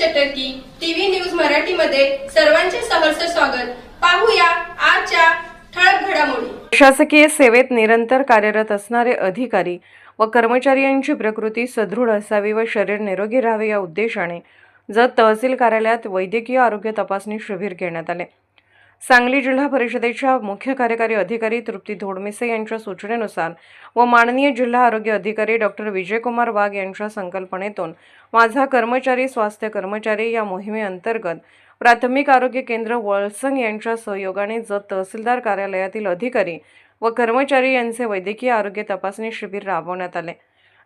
चटर्की TV news मराठीमध्ये सर्वांचे सहर्ष स्वागत. पाहूया आजच्या ठळक घडामोडी. शासकीय सेवेत निरंतर कार्यरत असणारे अधिकारी व कर्मचारी यांची प्रकृती सदृढ असावी व शरीर निरोगी राहावे या उद्देशाने जत तहसील कार्यालयात वैद्यकीय आरोग्य तपासणी शिबिर घेण्यात आले. सांगली जिल्हा परिषदेच्या मुख्य कार्यकारी अधिकारी तृप्ती धोडमिसे यांच्या सूचनेनुसार व माननीय जिल्हा आरोग्य अधिकारी डॉक्टर विजयकुमार वाघ यांच्या संकल्पनेतून माझा कर्मचारी स्वास्थ्य कर्मचारी या मोहिमेअंतर्गत प्राथमिक आरोग्य केंद्र वळसंग यांच्या सहयोगाने जत तहसीलदार कार्यालयातील अधिकारी व कर्मचारी यांचे वैद्यकीय आरोग्य तपासणी शिबिर राबवण्यात आले.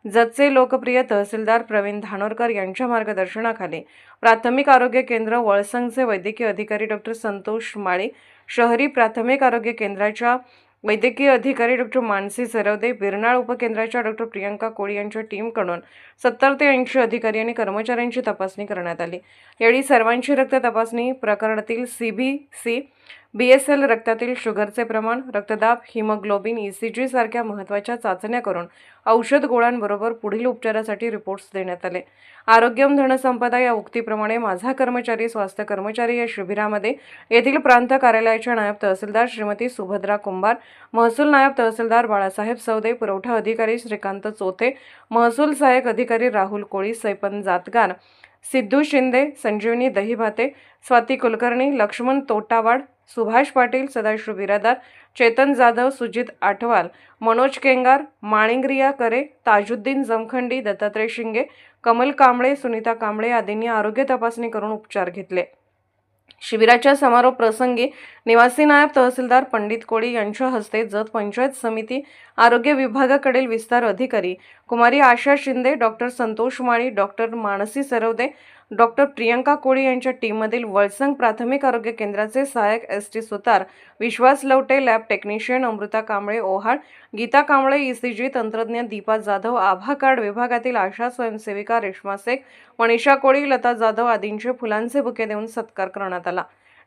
जतचे लोकप्रिय तहसीलदार प्रवीण धानोरकर यांच्या मार्गदर्शनाखाली प्राथमिक आरोग्य केंद्र वळसंगचे वैद्यकीय अधिकारी डॉक्टर संतोष माळी शहरी प्राथमिक आरोग्य केंद्राच्या वैद्यकीय अधिकारी डॉक्टर मानसी सरवदे बिरनाळ उपकेंद्राच्या डॉक्टर प्रियंका कोळी यांच्या टीमकडून सत्तर ते ऐंशी अधिकारी आणि कर्मचाऱ्यांची तपासणी करण्यात आली. यावेळी सर्वांची रक्त तपासणी प्रकरणातील C B C B S L रक्तातील शुगरचे प्रमाण रक्तदाब हिमोग्लोबिन ई सी जी सारख्या महत्त्वाच्या चाचण्या करून औषध गोळ्यांबरोबर पुढील उपचारासाठी रिपोर्ट्स देण्यात आले. आरोग्यम धनसंपदा या उक्तीप्रमाणे माझा कर्मचारी स्वास्थ्य कर्मचारी या शिबिरामध्ये येथील प्रांत कार्यालयाच्या नायब तहसीलदार श्रीमती सुभद्रा कुंभार महसूल नायब तहसीलदार बाळासाहेब सौदे पुरवठा अधिकारी श्रीकांत चोथे महसूल सहाय्यक अधिकारी राहुल कोळी सैपन जातगार सिद्धू शिंदे संजीवनी दहीभाते स्वाती कुलकर्णी लक्ष्मण तोटावाड सुभाष पाटील सदाशिव बिरादार चेतन जाधव सुजित आठवाल मनोज केंगार माणिंगरिया करे ताजुद्दीन जमखंडी दत्तात्रय शिंगे कमल कांबळे सुनीता कांबळे आदींनी आरोग्य तपासणी करून उपचार घेतले. शिबिराच्या समारोप प्रसंगी निवासी नायब तहसीलदार पंडित कोळी यांच्या हस्ते जत पंचायत समिती आरोग्य विभागाकडील विस्तार अधिकारी कुमारी Asha Shinde doctor Santosh Mali doctor Mansi Sarvade doctor Priyanka Koli यांच्या टीममधील वळसंग प्राथमिक आरोग्य केंद्राचे सहाय्यक S T Sutar Vishwas Lavate lab technician Amruta Kamble Ohal Geeta Kamble ECG तंत्रज्ञ दीपा जाधव आभा कार्ड विभागातील आशा स्वयंसेविका रेश्मा शेख मनीषा कोळी लता जाधव आदींचे फुलांचे बुके देऊन सत्कार करण्यात आला.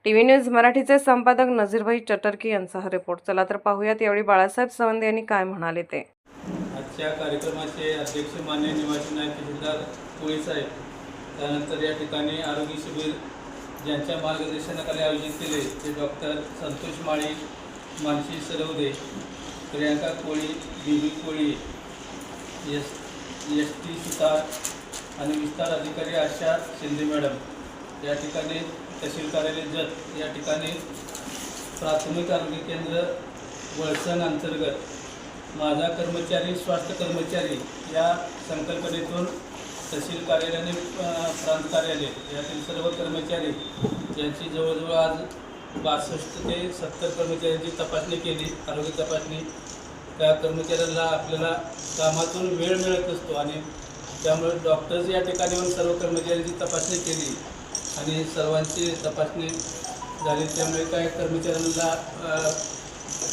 टी व्ही न्यूज मराठीचे संपादक नझीरभाई चटर्की यांचा हा रिपोर्ट. चला तर पाहूयात यावेळी बाळासाहेब सावंत यांनी काय म्हणाले ते. आजच्या कार्यक्रमाचे अध्यक्ष मान्य निवासी नायक तहसीलदार कोळी साहेब त्यानंतर या ठिकाणी आरोग्य शिबिर ज्यांच्या मार्गदर्शनाखाली आयोजित केले ते doctor Santosh Mali Mansi Sarvade Priyanka Koli B B Koli S S T Sutar आणि विस्तार अधिकारी आशा शिंदे मॅडम. या ठिकाणी तहसील कार्यालय जत या ठिकाणी प्राथमिक आरोग्य केंद्र वळसण अंतर्गत माझा कर्मचारी स्वास्थ्य कर्मचारी या संकल्पनेतून तहसील कार्यालयाने अ, प्रांत कार्यालय यातील सर्व कर्मचारी यांची जवळजवळ आज बासष्ट ते सत्तर कर्मचाऱ्यांची तपासणी केली आरोग्य तपासणी. त्या कर्मचाऱ्यांना आपल्याला कामातून वेळ मिळत असतो आणि त्यामुळे डॉक्टर्स या ठिकाणी येऊन सर्व कर्मचाऱ्यांची तपासणी केली. आणि सर्वांची तपासणी झाली. त्यामुळे काय कर्मचाऱ्यांना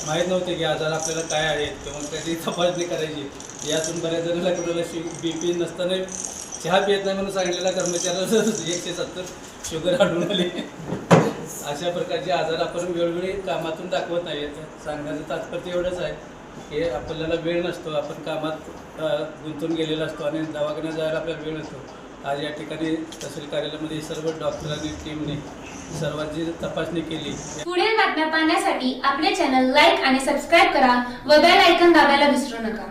माहीत नव्हते की आजार आपल्याला काय आहेत. किंवा त्याची तपासणी करायची? यातून बऱ्याच जणांना कुणाला शि बी पी नसताना चहा पियत नाही म्हणून सांगितलेल्या कर्मचाऱ्याला एकशे सत्तर शुगर आढळून आली. अशा प्रकारचे आजार आपण वेळोवेळी कामातून दाखवत नाही. आहेत सांगण्याचं तात्पर्य एवढंच आहे की आपल्याला वेळ नसतो. आपण कामात गुंतून गेलेला असतो आणि दवाखान्यात जायला आपल्याला वेळ नसतो. आज या ठिकाणी तहसील कार्यालयामध्ये सर्व डॉक्टरांनी टीमने सर्वांची तपासणी केली. पुढील बातम्या पाहण्यासाठी आपले चॅनल लाईक आणि सबस्क्राईब करा व बेल आयकन दाबायला विसरू नका.